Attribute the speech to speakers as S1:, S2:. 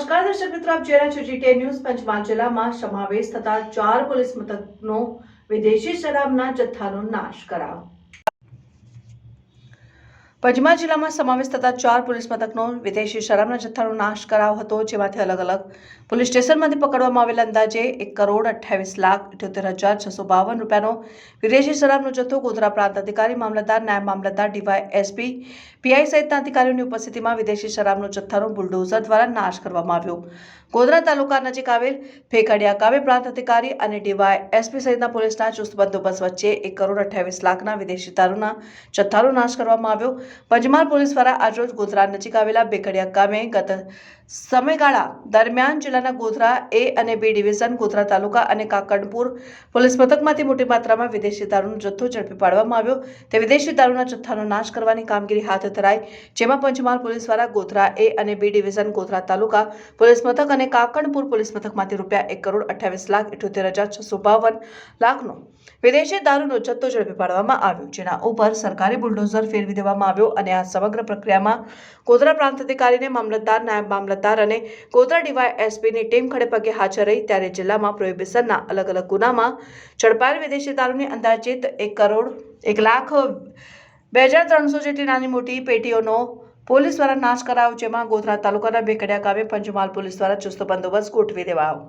S1: મિત્રો, આપ જોઈ છો જીટીએ ન્યૂઝ પંચમહાલ જિલ્લામાં સમાવેશ થતા ચાર પોલીસ મથકનો વિદેશી શરાબના જથ્થાનો નાશ કરાયો પંચમહાલ જિલ્લામાં સમાવેશ થતા ચાર પોલીસ મથકનો વિદેશી શરાબના જથ્થાનો નાશ કરાયો હતો, જેમાંથી અલગ અલગ પોલીસ સ્ટેશનમાંથી પકડવામાં આવેલ અંદાજે એક કરોડ અઠ્યાવીસ લાખ અઠ્યોતેર હજાર છસો બાવન રૂપિયાનો વિદેશી શરાબનો જથ્થો ગોધરા પ્રાંત અધિકારી, મામલતદાર, નાયબ મામલતદાર, ડીવાય એસપી, પીઆઈ સહિતના અધિકારીઓની ઉપસ્થિતિમાં વિદેશી શરાબનો જથ્થાનો બુલડોઝર દ્વારા નાશ કરવામાં આવ્યો. ગોધરા તાલુકા નજીક આવેલ ફેકડિયા કાવે પ્રાંત અધિકારી અને ડીવાય એસપી સહિતના પોલીસના ચુસ્ત બંદોબસ્ત વચ્ચે એક કરોડ અઠ્યાવીસ લાખના વિદેશી દારૂના જથ્થાનો નાશ કરવામાં આવ્યો. પંચમહાલ પોલીસ દ્વારા આજરોજ ગોધરા નજીક આવેલા બેકડિયા ગામે ગત સમયગાળા દરમિયાન જિલ્લાના ગોધરા એ અને બી ડિવિઝન, ગોધરા તાલુકા અને કાકડપુર પોલીસ મથકમાંથી મોટી માત્રામાં વિદેશી દારૂનો જથ્થો ઝડપી પાડવામાં આવ્યો. તે વિદેશી દારૂના જથ્થાનો નાશ કરવાની કામગીરી હાથ ધરાઈ, જેમાં પંચમહાલ પોલીસ દ્વારા ગોધરા એ અને B division, Godhra taluka police મથક અને કાકણપુર પોલીસ મથકમાંથી રૂપિયા એક કરોડ અઠ્યાવીસ લાખ ઇઠોતેર હજાર છસો બાવન લાખનો વિદેશી દારૂનો જથ્થો ઝડપી પાડવામાં આવ્યો, જેના ઉપર સરકારી બુલડોઝર ફેરવી દેવામાં આવ્યો અને આ સમગ્ર પ્રક્રિયામાં ગોધરા પ્રાંત અધિકારીને મામલતદાર, નાયબ મામલતદાર અને ગોધરા ડીવાય એસપીની ટીમ ખડેપગે હાજર રહી ત્યારે જિલ્લામાં પ્રોહિબિશનના અલગ અલગ ગુનામાં ઝડપાયેલ વિદેશી દારૂની અંદાજિત એક કરોડ, એક લાખ બે હજાર ત્રણસો જેટલી નાની મોટી પેટીઓનો પોલીસ દ્વારા નાશ કરાયો, જેમાં ગોધરા તાલુકાના બેકડિયા ગામે પંચમહાલ પોલીસ દ્વારા ચુસ્ત બંદોબસ્ત ગોઠવી દેવાયો.